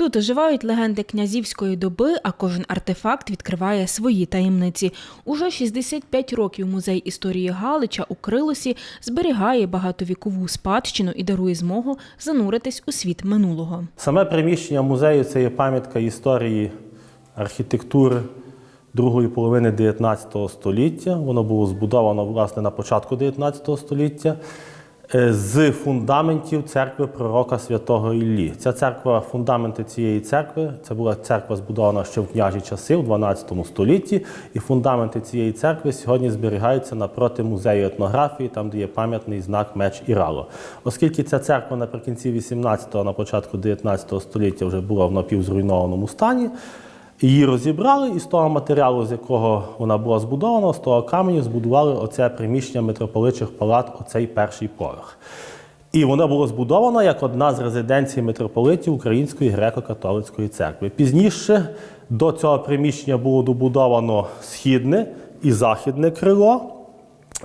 Тут оживають легенди князівської доби, а кожен артефакт відкриває свої таємниці. Уже 65 років музей історії Галича у Крилосі зберігає багатовікову спадщину і дарує змогу зануритись у світ минулого. Саме приміщення музею це є пам'ятка історії архітектури другої половини 19 століття. Воно було збудовано власне на початку 19 століття з фундаментів церкви пророка святого Іллі. Ця церква, фундаменти цієї церкви, це була церква збудована ще в княжі часи, в 12 столітті, і фундаменти цієї церкви сьогодні зберігаються напроти музею етнографії, там де є пам'ятний знак меч Ірало. Оскільки ця церква наприкінці 18-го, на початку 19 століття вже була в напівзруйнованому стані. Її розібрали, і з того матеріалу, з якого вона була збудована, з того каменю збудували оце приміщення митрополичих палат, оцей перший поверх. І воно було збудовано як одна з резиденцій митрополитів Української греко-католицької церкви. Пізніше до цього приміщення було добудовано східне і західне крило.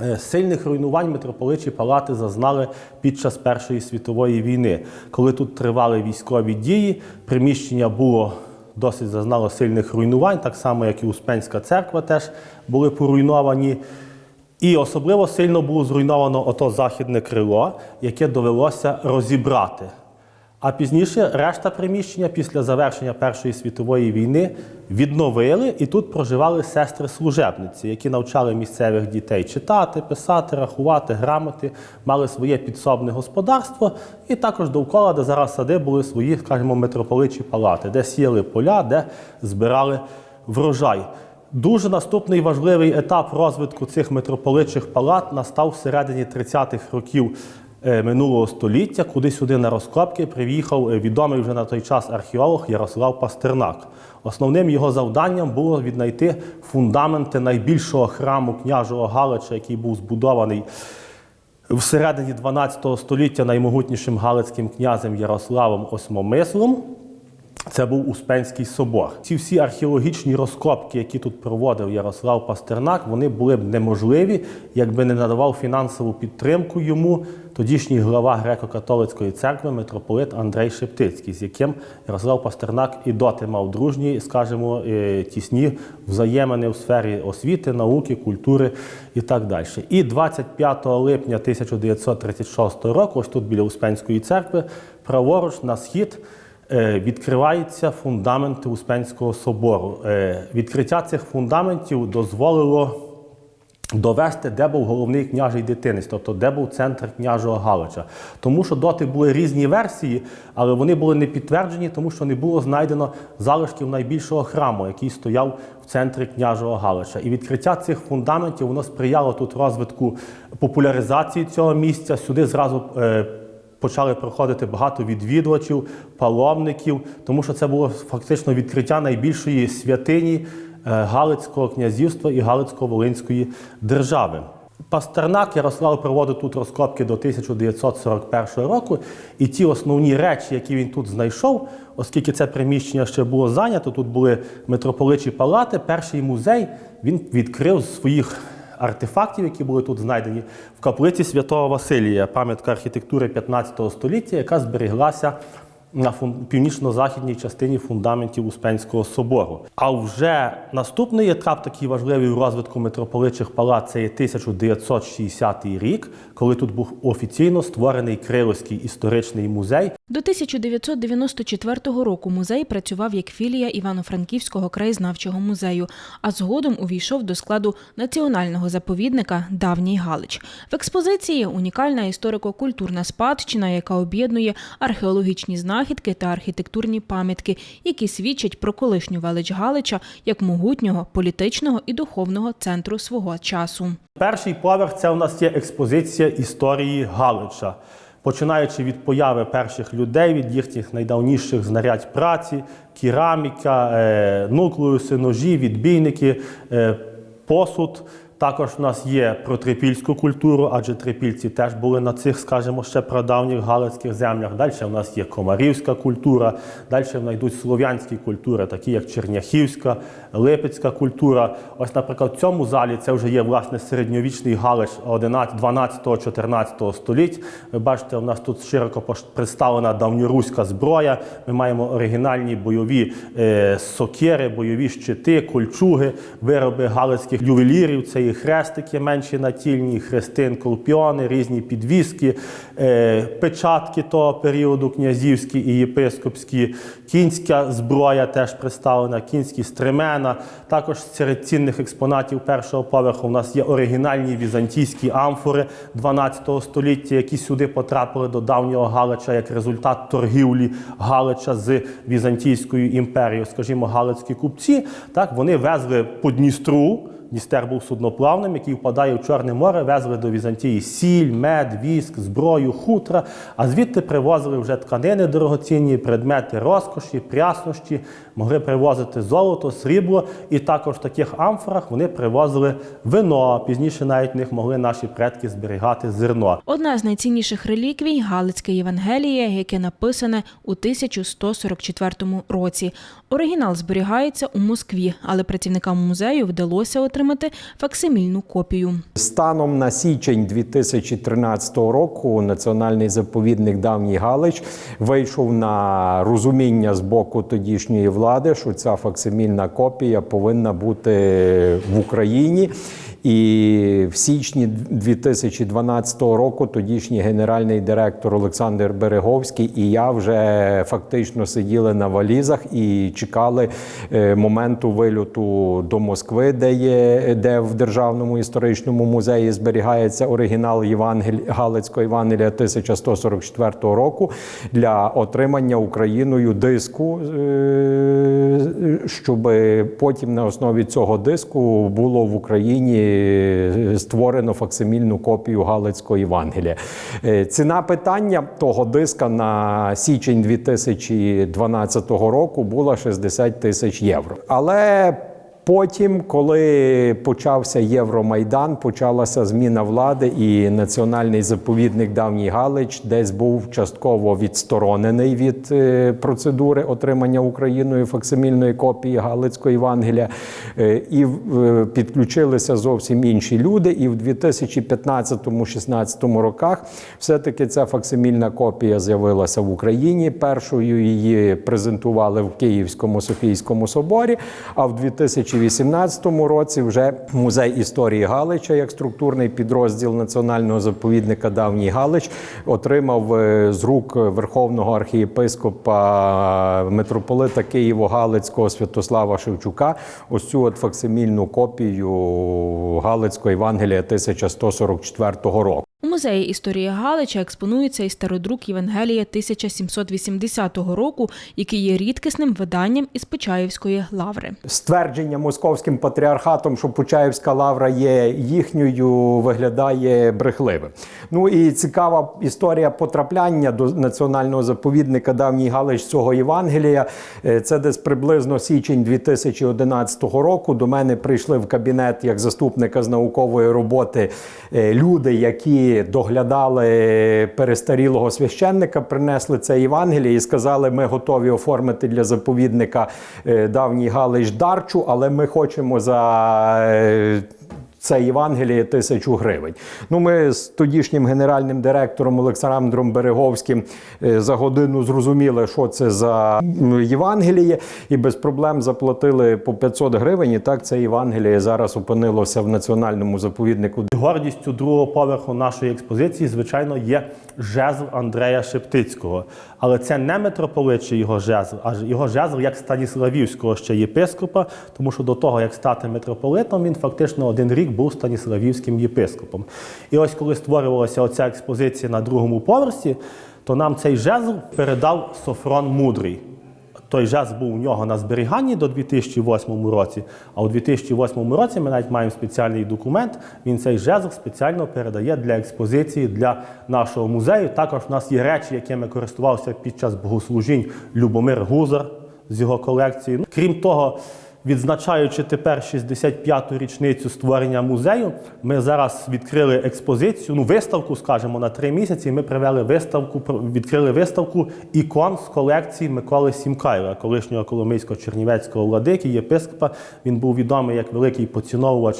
Е, Сильних руйнувань митрополичі палати зазнали під час Першої світової війни. Коли тут тривали військові дії, приміщення було досить зазнало сильних руйнувань, так само, як і Успенська церква теж були поруйновані. І особливо сильно було зруйновано ото західне крило, яке довелося розібрати. А пізніше решта приміщення після завершення Першої світової війни відновили, і тут проживали сестри-служебниці, які навчали місцевих дітей читати, писати, рахувати, грамоти, мали своє підсобне господарство, і також довкола, де зараз сади, були свої, скажімо, митрополичі палати, де сіяли поля, де збирали врожай. Дуже наступний важливий етап розвитку цих митрополичих палат настав всередині 30-х років минулого століття, куди сюди на розкопки приїхав е, відомий вже на той час археолог Ярослав Пастернак. Основним його завданням було віднайти фундаменти найбільшого храму княжого Галича, який був збудований всередині 12 століття наймогутнішим галицьким князем Ярославом Осьмомислом. Це був Успенський собор. Ці всі археологічні розкопки, які тут проводив Ярослав Пастернак, вони були б неможливі, якби не надавав фінансову підтримку йому тодішній глава греко-католицької церкви митрополит Андрей Шептицький, з яким Ярослав Пастернак і доти мав дружні, скажімо, е, тісні взаємини в сфері освіти, науки, культури і так далі. І 25 липня 1936 року, ось тут біля Успенської церкви, праворуч на схід. Е, Відкриваються фундаменти Успенського собору. Е, Відкриття цих фундаментів дозволило довести, де був головний княжий дитинець, тобто де був центр княжого Галича. Тому що доти були різні версії, але вони були не підтверджені, тому що не було знайдено залишків найбільшого храму, який стояв в центрі княжого Галича. І відкриття цих фундаментів воно сприяло тут розвитку популяризації цього місця. Сюди зразу. Почали проходити багато відвідувачів, паломників, тому що це було фактично відкриття найбільшої святині е, Галицького князівства і Галицько-Волинської держави. Пастернак Ярослав проводив тут розкопки до 1941 року, і ті основні речі, які він тут знайшов, оскільки це приміщення ще було зайнято, тут були митрополичі палати, перший музей він відкрив з своїх артефактів, які були тут знайдені в каплиці Святого Василія, пам'ятка архітектури 15 століття, яка зберіглася на північно-західній частині фундаментів Успенського собору. А вже наступний етап, такий важливий у розвитку митрополичих палат, це є 1960 рік, коли тут був офіційно створений Криловський історичний музей, До 1994 року музей працював як філія Івано-Франківського краєзнавчого музею, а згодом увійшов до складу національного заповідника Давній Галич. В експозиції унікальна історико-культурна спадщина, яка об'єднує археологічні знахідки та архітектурні пам'ятки, які свідчать про колишню велич Галича як могутнього політичного і духовного центру свого часу. Перший поверх це у нас є експозиція історії Галича. Починаючи від появи перших людей, від їхніх найдавніших знарядь праці, кераміка, е, нуклеуси, ножі, відбійники, е, посуд, Також в нас є про трипільську культуру, адже трипільці теж були на цих, скажімо, ще прадавніх галицьких землях. Далі в нас є комарівська культура, далі в слов'янські культури, такі як черняхівська, липецька культура. Ось, наприклад, в цьому залі це вже є власне середньовічний галич 12-14 століть. Ви бачите, у нас тут широко представлена давньоруська зброя. Ми маємо оригінальні бойові е, сокири, бойові щити, кольчуги, вироби галицьких ювелірів. Це і хрестики менші натільні, хрестин, колпіони, різні підвіски, е, печатки того періоду князівські і єпископські, кінська зброя теж представлена, кінські стремена. Також серед цінних експонатів першого поверху у нас є оригінальні візантійські амфори 12 століття, які сюди потрапили до давнього Галича як результат торгівлі Галича з Візантійською імперією. Скажімо, галицькі купці, так вони везли по Дністру. Дністер був судноплавним, який впадає в Чорне море, везли до Візантії сіль, мед, віск, зброю, хутра, а звідти привозили вже тканини дорогоцінні, предмети розкоші, прясності, могли привозити золото, срібло, і також в таких амфорах вони привозили вино. Пізніше навіть в них могли наші предки зберігати зерно. Одна з найцінніших реліквій Галицьке Євангеліє, яке написане у 1144 році. Оригінал зберігається у Москві, але працівникам музею вдалося отримати факсимільну копію. Станом на січень 2013 року національний заповідник Давній Галич вийшов на розуміння з боку тодішньої влади, що ця факсимільна копія повинна бути в Україні. І в січні 2012 року тодішній генеральний директор Олександр Береговський і я вже фактично сиділи на валізах і чекали е, моменту вильоту до Москви, де є де в державному історичному музеї зберігається оригінал Євангель Галицького Євангелія 1144 року для отримання Україною диску, е, щоб потім на основі цього диску було в Україні створено факсимільну копію Галицького Євангелія. Е, Ціна питання того диска на січень 2012 року була 60 тисяч євро. Але Потім, коли почався Євромайдан, почалася зміна влади, і національний заповідник Давній Галич десь був частково відсторонений від е, процедури отримання Україною факсимільної копії Галицького Євангелія, Е, і е, підключилися зовсім інші люди. І в 2015-16 роках все-таки ця факсимільна копія з'явилася в Україні. Першою її презентували в Київському Софійському соборі. А в 2018 році вже музей історії Галича, як структурний підрозділ національного заповідника Давній Галич, отримав е, з рук верховного архієпископа митрополита Києво-Галицького Святослава Шевчука ось цю от факсимільну копію Галицького Євангелія 1144 року. У музеї історії Галича експонується і стародрук Євангелія 1780 року, який є рідкісним виданням із Почаївської лаври. Ствердження московським патріархатом, що Почаївська лавра є їхньою, виглядає брехливим. Ну і цікава історія потрапляння до національного заповідника Давній Галич цього Євангелія. Е, Це десь приблизно січень 2011 року. До мене прийшли в кабінет як заступника з наукової роботи е, люди, які доглядали перестарілого священника, принесли це Євангеліє і сказали, ми готові оформити для заповідника е, давній Галич Дарчу, але ми хочемо за. Це Євангеліє тисячу гривень. Ну, ми з тодішнім генеральним директором Олександром Береговським е, за годину зрозуміли, що це за Євангеліє, і без проблем заплатили по 500 гривень. І так це Євангеліє зараз опинилося в національному заповіднику Гордістю другого поверху нашої експозиції, звичайно, є жезл Андрея Шептицького. Але це не митрополит чи його жезл, а його жезл як Станіславівського ще єпископа, тому що до того, як стати митрополитом, він фактично один рік був Станіславівським єпископом. І ось коли створювалася оця експозиція на другому поверсі, то нам цей жезл передав Софрон Мудрий. Той жезл був у нього на зберіганні до 2008 році. А у 2008 році ми навіть маємо спеціальний документ. Він цей жезл спеціально передає для експозиції для нашого музею. Також в нас є речі, якими користувався під час богослужінь Любомир Гузар з його колекції. Ну, Крім того, відзначаючи тепер 65-ту річницю створення музею, ми зараз відкрили експозицію, ну виставку, скажімо, на три місяці. Ми привели виставку, відкрили виставку ікон з колекції Миколи Сімкаєва, колишнього коломийсько-чернівецького владики, єпископа. Він був відомий як великий поціновувач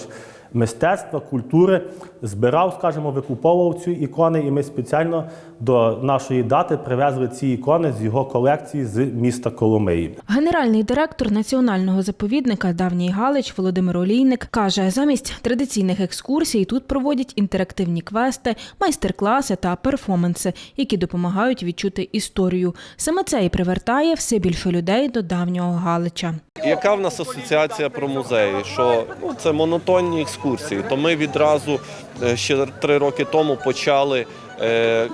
мистецтва, культури, збирав, скажімо, викуповував ці ікони, і ми спеціально до нашої дати привезли ці ікони з його колекції з міста Коломиї. Генеральний директор національного заповідника Давній Галич Володимир Олійник каже, замість традиційних екскурсій тут проводять інтерактивні квести, майстер-класи та перформанси, які допомагають відчути історію. Саме це і привертає все більше людей до давнього Галича. Яка в нас асоціація про музеї? Що ну, це монотонні екскурсії. То ми відразу е, ще три роки тому почали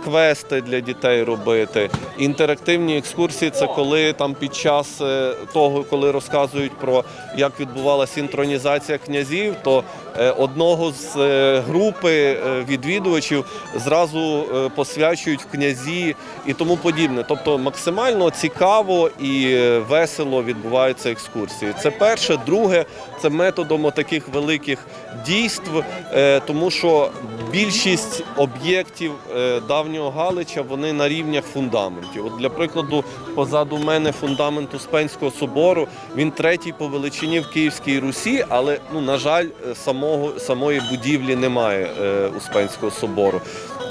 квести для дітей робити. Інтерактивні екскурсії це коли там під час е, того, коли розказують про як відбувалася інтронізація князів, то е, одного з е, групи е, відвідувачів зразу е, посвячують в князі і тому подібне. Тобто максимально цікаво і е, весело відбуваються екскурсії. Це перше, друге, це методом таких великих дійств, е, тому що більшість об'єктів е, давнього Галича вони на рівнях фундаментів. От для прикладу, позаду мене фундамент Успенського собору. Він третій по величині в Київській Русі, але ну на жаль, е, самого самої будівлі немає е, Успенського собору.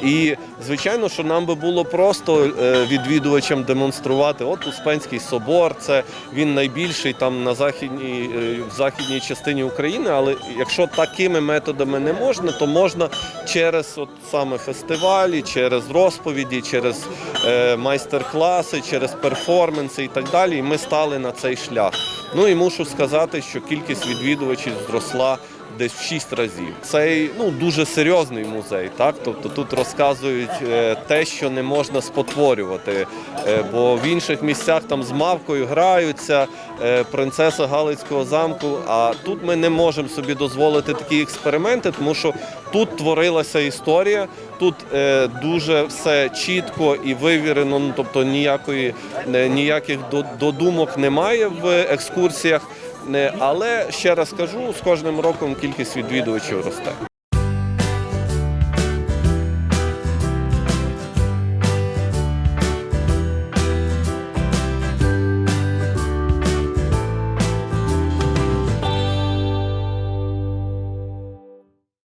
І звичайно, що нам би було просто е, відвідувачам демонструвати. От Успенський собор, це він найбільший там на західній е, в західній частині України. Але якщо такими методами не можна, то можна через от саме фестивалі, через розповіді, через е, майстер-класи, через перформанси і так далі. І ми стали на цей шлях. Ну і мушу сказати, що кількість відвідувачів зросла десь в шість разів. Цей ну дуже серйозний музей, так тобто тут розказують е, те, що не можна спотворювати. Е, бо в інших місцях там з мавкою граються, е, принцеса Галицького замку. А тут ми не можемо собі дозволити такі експерименти, тому що тут творилася історія. Тут дуже все чітко і вивірено, ну тобто ніякої ніяких додумок немає в екскурсіях. Але ще раз кажу, з кожним роком кількість відвідувачів росте.